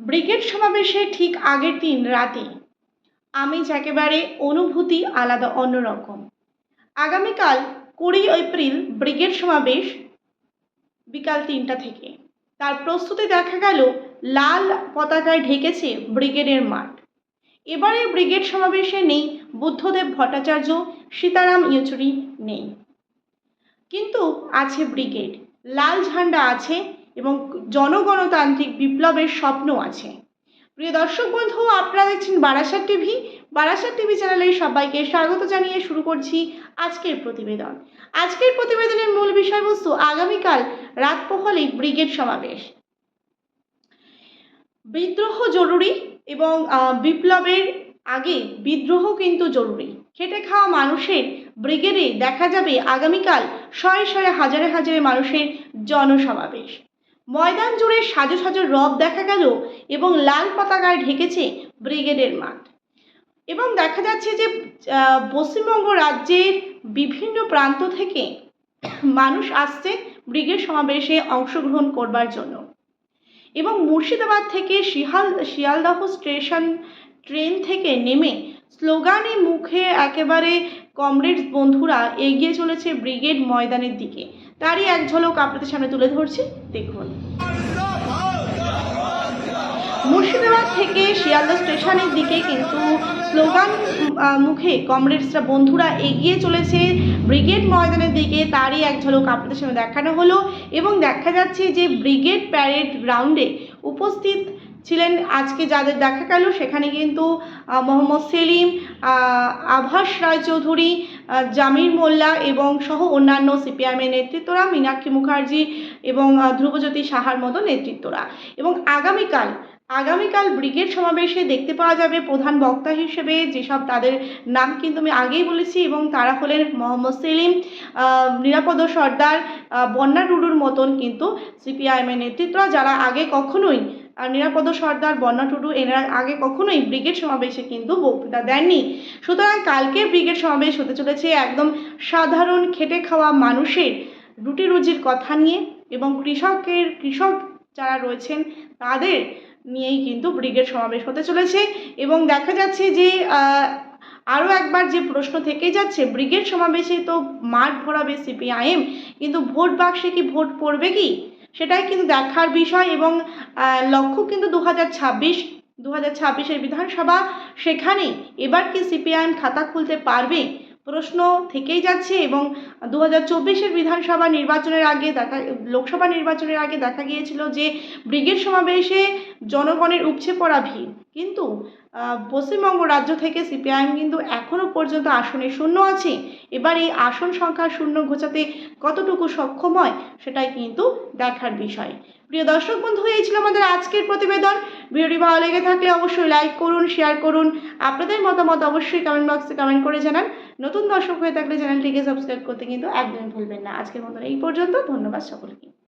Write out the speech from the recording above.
Brigade সমাবেশে ঠিক আগের দিন রাতে আমেজ একেবারে অনুভূতি আলাদা, অন্যরকম। আগামীকাল কুড়ি এপ্রিল ব্রিগেড সমাবেশ বিকাল তিনটা থেকে। তার প্রস্তুতি দেখা গেল লাল পতাকায় ঢেকেছে ব্রিগেডের মাঠ। এবারে ব্রিগেড সমাবেশে নেই বুদ্ধদেব ভট্টাচার্য, সীতারাম ইয়েচুরি নেই। কিন্তু আছে ব্রিগেড। লাল ঝান্ডা আছে এবং জনগণতান্ত্রিক বিপ্লবের স্বপ্ন আছে। প্রিয় দর্শক বন্ধু, আপনারা দেখছেন বারাসাত টিভি। বারাসাত টিভি চ্যানেলে সবাইকে স্বাগত জানিয়ে শুরু করছি আজকের প্রতিবেদন। আজকের প্রতিবেদনের মূল বিষয়বস্তু আগামীকাল রাত পোহলে ব্রিগেড সমাবেশ। বিদ্রোহ জরুরি এবং বিপ্লবের আগে বিদ্রোহ কিন্তু জরুরি। খেটে খাওয়া মানুষের ব্রিগেডে দেখা যাবে আগামীকাল শয়ে শয়ে হাজারে হাজারে মানুষের জনসমাবেশ। ময়দান জুড়ে সাজো সাজো রব দেখা গেল এবং লাল পতাকায় ঢেকেছে ব্রিগেডের মাঠ। এবং দেখা যাচ্ছে যে পশ্চিমবঙ্গ রাজ্যের বিভিন্ন প্রান্ত থেকে মানুষ আসছে ব্রিগেড সমাবেশে অংশগ্রহণ করবার জন্য। এবং মুর্শিদাবাদ থেকে শিয়াল, শিয়ালদহ স্টেশন ট্রেন থেকে নেমে স্লোগানে মুখে একেবারে কমরেডস বন্ধুরা এগিয়ে চলেছে ব্রিগেড ময়দানের দিকে। তারই এক ঝলক আপনাদের সামনে তুলে ধরছি, দেখুন। মুর্শিদাবাদ থেকে শিয়ালদা স্টেশনের দিকে কিন্তু স্লোগান মুখে কমরেডসরা বন্ধুরা এগিয়ে চলেছে। ব্রিগেড ময়দানের দিকে তারই এক ঝলক আপনাদের সামনে দেখানো হলো এবং দেখা যাচ্ছে যে ব্রিগেড প্যারেড গ্রাউন্ডে উপস্থিত ছিলেন আজকে যাদের দেখা গেল, সেখানে কিন্তু মোহাম্মদ সেলিম আভাস রায়চৌধুরী জামির মোল্লা এবং সহ অন্যান্য সিপিআইএমের নেতৃত্বরা, মীনাক্ষী মুখার্জি এবং ধ্রুবজ্যোতি সাহার মতো নেতৃত্বরা। এবং আগামীকাল আগামীকাল ব্রিগেড সমাবেশে দেখতে পাওয়া যাবে প্রধান বক্তা হিসেবে যেসব তাদের নাম কিন্তু আমি আগেই বলেছি এবং তারা হলেন মোহাম্মদ সেলিম নিরাপদ সর্দার বন্যা টুডুর মতন কিন্তু সিপিআইএমের নেতৃত্বরা, যারা আগে কখনোই নিরাপদ সর্দার বন্যা টুডু এনারা আগে কখনোই ব্রিগেড সমাবেশে কিন্তু বক্তৃতা দেননি। সুতরাং কালকে ব্রিগেড সমাবেশ হতে চলেছে একদম সাধারণ খেটে খাওয়া মানুষের রুটি রুজির কথা নিয়ে এবং কৃষকের, কৃষক যারা রয়েছেন তাদের নিয়েই কিন্তু ব্রিগেড সমাবেশ হতে চলেছে এবং দেখা যাচ্ছে যে আরও একবার যে প্রশ্ন থেকে যাচ্ছে, ব্রিগেড সমাবেশে তো মাঠ ভরাবে সিপিআইএম, কিন্তু ভোট বাক্সে কি ভোট পড়বে কি? সেটাই কিন্তু দেখার বিষয় এবং লক্ষ্য কিন্তু দু হাজার ছাব্বিশ দু হাজার ছাব্বিশের বিধানসভা সেখানেই এবার কি সিপিআইএম খাতা খুলতে পারবে? প্রশ্ন থেকেই যাচ্ছে এবং দু হাজার চব্বিশের বিধানসভা নির্বাচনের আগে দেখা, লোকসভা নির্বাচনের আগে দেখা গিয়েছিল যে ব্রিগেড সমাবেশে জনগণের উপচে পড়া ভিড়। কিন্তু পশ্চিমবঙ্গ রাজ্য থেকে সিপিআইএম কিন্তু এখনও পর্যন্ত আসনে শূন্য আছে। এবার এই আসন সংখ্যা শূন্য ঘোচাতে কতটুকু সক্ষম হয় সেটাই কিন্তু দেখার বিষয়। প্রিয় দর্শক বন্ধু, এই ছিল আমাদের আজকের প্রতিবেদন। ভিডিওটি ভালো লেগে থাকলে অবশ্যই লাইক করুন, শেয়ার করুন। আপনাদের মতামত অবশ্যই কমেন্ট বক্সে কমেন্ট করে জানান। নতুন দর্শক হয়ে থাকলে চ্যানেলটিকে সাবস্ক্রাইব করতে কিন্তু একদমই ভুলবেন না। আজকের মতন এই পর্যন্ত। ধন্যবাদ সকলকে।